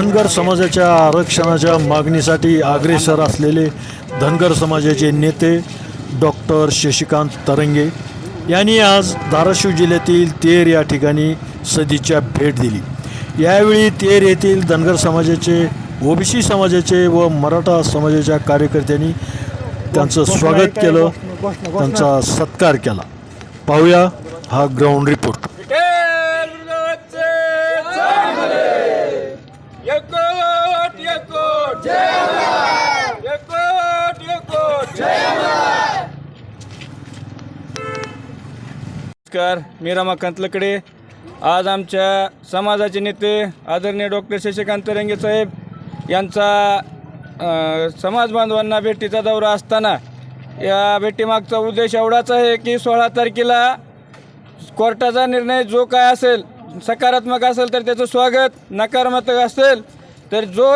धनगर समाजाच्या आरक्षणाच्या मागणीसाठी अग्रेसर असलेले धनगर समाजाचे नेते डॉक्टर शशिकांत तरंगे यांनी आज धाराशिव जिल्ह्यातील तेर या ठिकाणी सदिच्छा भेट दिली. यावेळी तेर येथील धनगर समाजाचे ओबीसी समाजाचे व मराठा समाजाच्या कार्यकर्त्यांनी त्यांचं स्वागत केलं त्यांचा सत्कार केला. पाहूया हा ग्राउंड रिपोर्ट एकट एकट एकट एकट नमस्कार मी रमाकांत लकडे आज आमच्या समाजाचे नेते आदरणीय डॉक्टर शशिकांत रंगे साहेब यांचा समाज बांधवांना भेटीचा दौरा असताना या भेटीमागचा उद्देश एवढाच आहे की सोळा तारखेला कोर्टाचा निर्णय जो काय असेल सकारात्मक असेल तर त्याचं स्वागत नकारात्मक असेल तर जो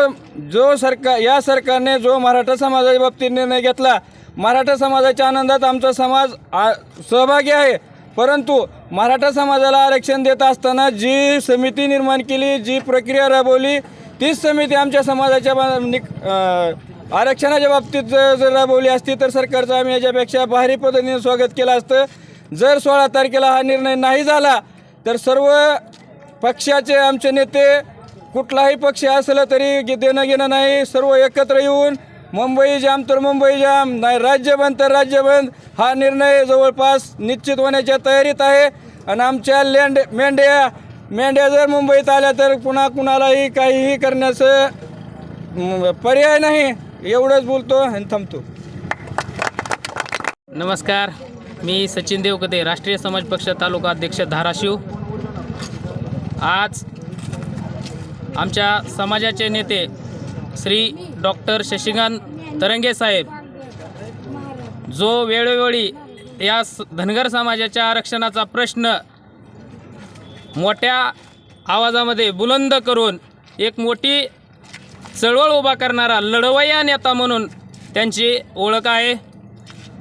जो सरकार या सरकारने जो मराठा समाजाच्या बाबतीत निर्णय घेतला मराठा समाजाच्या आनंदात आमचा समाज आ सहभागी आहे. परंतु मराठा समाजाला आरक्षण देत असताना जी समिती निर्माण केली जी प्रक्रिया राबवली तीच समिती आमच्या समाजाच्या आरक्षणाच्या बाबतीत जर जर राबवली असती तर सरकारचं आम्ही याच्यापेक्षा भारी पद्धतीने स्वागत केलं असतं. जर सोळा तारखेला हा निर्णय नाही झाला तर सर्व पक्षाचे आमचे नेते कुठलाही पक्ष असलं तरी देणं घेणं नाही. सर्व एकत्र येऊन मुंबई जाम तर मुंबई जाम नाही राज्य बंद तर राज्य बंद. हा निर्णय जवळपास निश्चित होण्याच्या तयारीत आहे. आणि आमच्या लेंड मेंढ्या मेंढ्या जर मुंबईत आल्या तर पुन्हा कुणालाही काहीही करण्याचं पर्याय नाही. एवढंच बोलतो आणि थांबतो. नमस्कार. मी सचिन देवकते राष्ट्रीय समाज पक्ष तालुका अध्यक्ष धाराशिव. आज आमच्या समाजाचे नेते श्री डॉक्टर शशिकांत तरंगे साहेब जो वेळोवेळी या स- धनगर समाजाच्या आरक्षणाचा प्रश्न मोठ्या आवाजामध्ये बुलंद करून एक मोठी चळवळ उभा करणारा लढवय्या नेता म्हणून त्यांची ओळख आहे.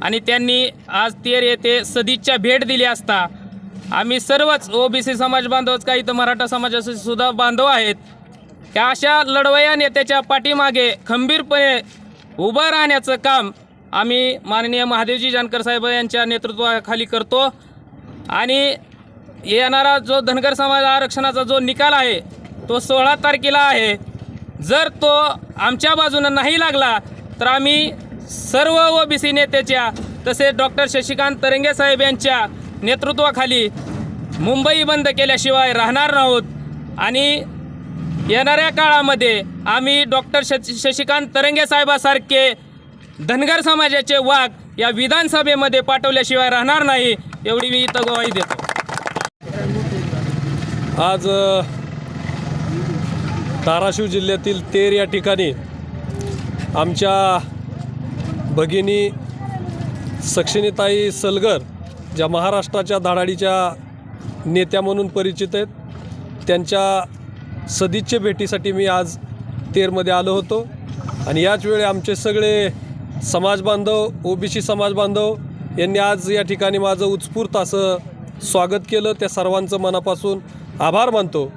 आणि त्यांनी आज तेर येथे सदिच्छा भेट दिली असता. आम्ही सर्वच ओबीसी समाज बांधवच काही तर मराठा समाजाचे सुद्धा बांधव आहेत. त्या अशा लढवया नेत्याच्या पाठीमागे खंबीरपणे उभं राहण्याचं काम आम्ही माननीय महादेवजी जानकर साहेब यांच्या नेतृत्वाखाली करतो. आणि येणारा जो धनगर समाज आरक्षणाचा जो निकाल आहे तो सोळा तारखेला आहे. जर तो आमच्या बाजूनं नाही लागला तर आम्ही सर्व व बी सी नेत्याच्या तसेच डॉक्टर शशिकांत तरंगे साहेब यांच्या नेतृत्वाखाली मुंबई बंद केल्याशिवाय राहणार नाहोत. आणि येणाऱ्या काळामध्ये आम्ही डॉक्टर शश शशिकांत तरंगे साहेबासारखे धनगर समाजाचे वाघ या विधानसभेमध्ये पाठवल्याशिवाय राहणार नाही एवढी मी इथं गवाही देतो. आज धाराशिव जिल्ह्यातील तेर या ठिकाणी आमच्या भगिनी सक्षिणीताई सलगर ज्या महाराष्ट्राच्या धाडाडीच्या नेत्या म्हणून परिचित आहेत त्यांच्या सदिच्छे भेटीसाठी मी आज तेरमध्ये आलो होतो. आणि याच वेळी आमचे सगळे समाज बांधव ओबीसी समाज बांधव यांनी आज या ठिकाणी माझं उत्स्फूर्त असं स्वागत केलं. त्या सर्वांचं मनापासून आभार मानतो.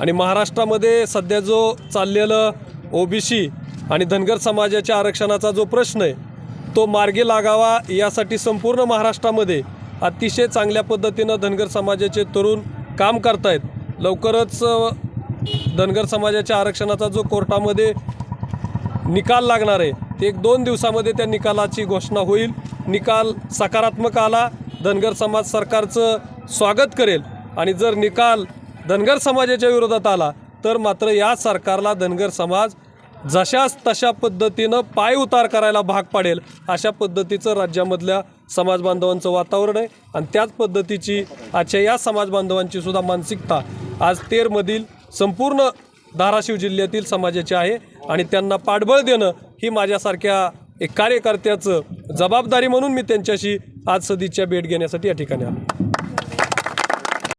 आणि महाराष्ट्रामध्ये सध्या जो चाललेलं ओबीसी आणि धनगर समाजाच्या आरक्षणाचा जो प्रश्न आहे तो मार्गी लागावा यासाठी संपूर्ण महाराष्ट्रामध्ये अतिशय चांगल्या पद्धतीनं धनगर समाजाचे तरुण काम करतायत. लवकरच धनगर समाजाच्या आरक्षणाचा जो कोर्टामध्ये निकाल लागणार आहे ते एक दोन दिवसामध्ये त्या निकालाची घोषणा होईल. निकाल सकारात्मक आला धनगर समाज सरकारचं स्वागत करेल आणि जर निकाल धनगर समाजाच्या विरोधात आला तर मात्र या सरकारला धनगर समाज जशाच तशा पद्धतीनं पाय उतार करायला भाग पाडेल अशा पद्धतीचं राज्यामधल्या समाज बांधवांचं वातावरण आहे. आणि त्याच पद्धतीची आजच्या या समाजबांधवांची सुद्धा मानसिकता आज तेरमधील संपूर्ण धाराशिव जिल्ह्यातील समाजाची आहे. आणि त्यांना पाठबळ देणं ही माझ्यासारख्या एक कार्यकर्त्याचं जबाबदारी म्हणून मी त्यांच्याशी आज सदिच्छा भेट घेण्यासाठी या ठिकाणी आलो.